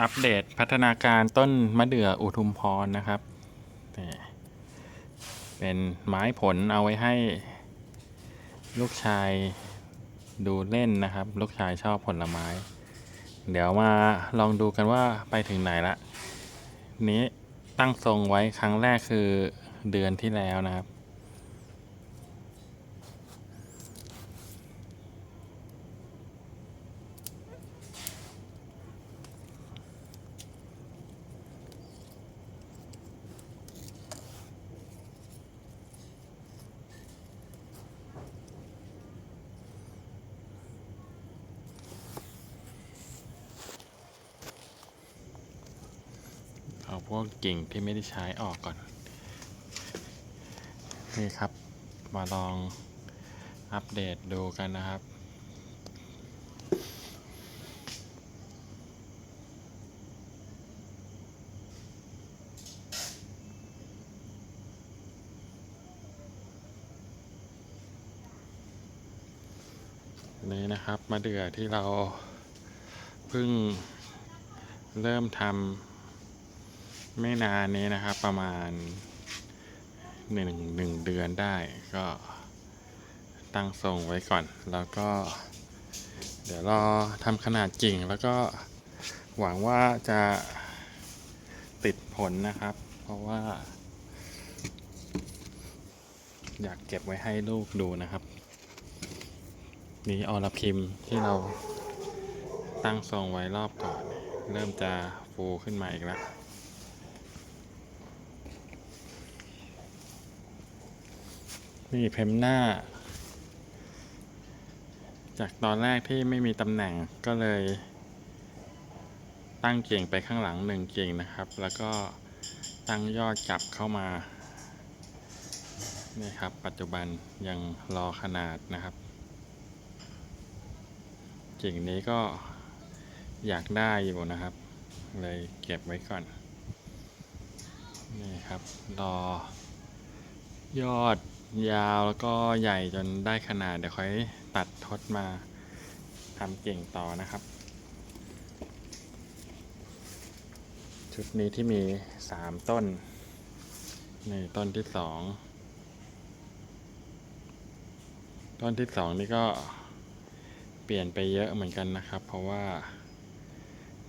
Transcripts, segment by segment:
อัปเดตพัฒนาการต้นมะเดื่ออุทุมพรนะครับ เป็นไม้ผลเอาไว้ให้ลูกชายดูเล่นนะครับ ลูกชายชอบผลไม้ เดี๋ยวมาลองดูกันว่าไปถึงไหนละ นี้ตั้งทรงไว้ครั้งแรกคือเดือนที่แล้วนะครับ พวกกิ่งที่ไม่ได้ใช้ออกก่อน นี่ครับ มาลองอัปเดตดูกันนะครับ นี่นะครับมะเดือที่เราเพิ่งเริ่มทำ ไม่นานนี้นะครับ ประมาณหนึ่งหนึ่งเดือนได้ก็ตั้งทรงไว้ก่อน แล้วก็ เดี๋ยวรอทำขนาดกิ่งแล้วก็หวังว่าจะติดผลนะครับ เพราะว่า อยากเก็บไว้ให้ลูกดูนะครับ นี่ออรพิมพ์ที่เราตั้งทรงไว้รอบก่อน เริ่มจะฟูขึ้นมาอีกแล้ว นี่เพมหน้า จากตอนแรกที่ไม่มีตำแหน่งก็เลย ตั้งเก่งไปข้างหลังหนึ่งเก่งนะครับ แล้วก็ตั้งยอดกลับเข้ามานี่ครับ ปัจจุบันยังรอขนาดนะครับเก่งนี้ก็อยากได้อยู่นะครับ เลยเก็บไว้ก่อน นี่ครับ รอ ยอดยาวแล้วก็ใหญ่จนได้ขนาด เดี๋ยวค่อยตัดทดมาทำเก่งต่อนะครับ ชุดนี้ที่มีสามต้น ในต้นที่สองต้นที่สองนี่ก็เปลี่ยนไปเยอะเหมือนกันนะครับ เพราะว่า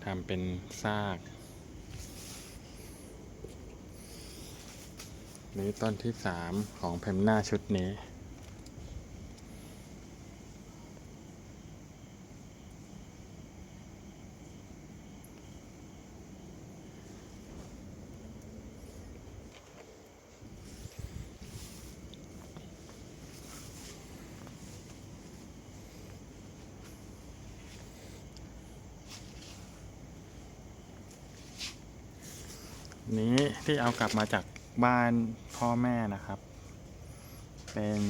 ทำเป็นซาก นี่ต้นที่สามของเพมหน้าชุดนี้ นี้ที่เอากลับมาจาก บ้านพ่อแม่นะครับ เป็น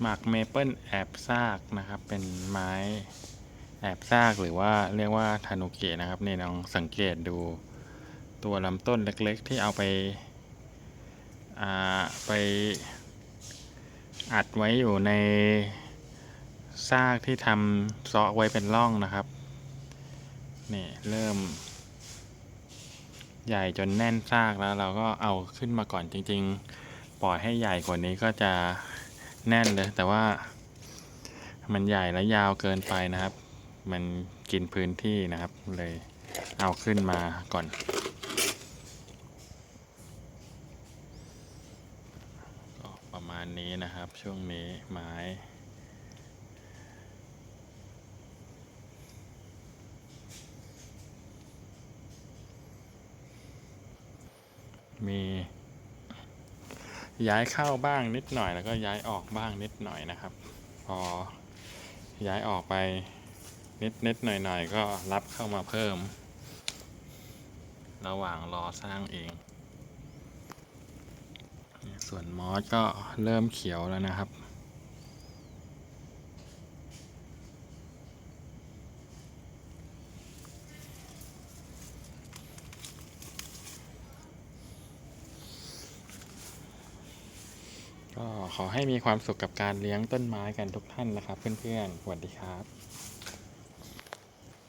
หมากเมเปิลแอบซากนะครับ เป็นไม้แอบซากหรือว่าเรียกว่าทานุเกะนะครับนี่ลองสังเกตดูตัวลำต้นเล็กๆ ที่เอาไปอ่าไปอัดไว้อยู่ในซากที่ทำเซาะไว้เป็นร่องนะครับ นี่เริ่ม ใหญ่จนแน่นซากแล้วเราก็เอาขึ้นมาก่อนจริง ๆ ปล่อยให้ใหญ่กว่านี้ก็จะแน่นเลย แต่ว่ามันใหญ่และยาวเกินไปนะครับ มันกินพื้นที่นะครับเลยเอาขึ้นมาก่อน ก็ประมาณนี้นะครับช่วงนี้ไม้ มี ย้ายเข้าบ้างนิดหน่อย แล้วก็ย้ายออกบ้างนิดหน่อยนะครับ พอย้ายออกไปนิดนิดหน่อยหน่อยก็รับเข้ามาเพิ่ม ระหว่างรอสร้างเอง ส่วนมอสก็เริ่มเขียวแล้วนะครับ ก็ขอให้มีความสุขกับการเลี้ยงต้นไม้กันทุกท่านนะครับ เพื่อนๆสวัสดีครับ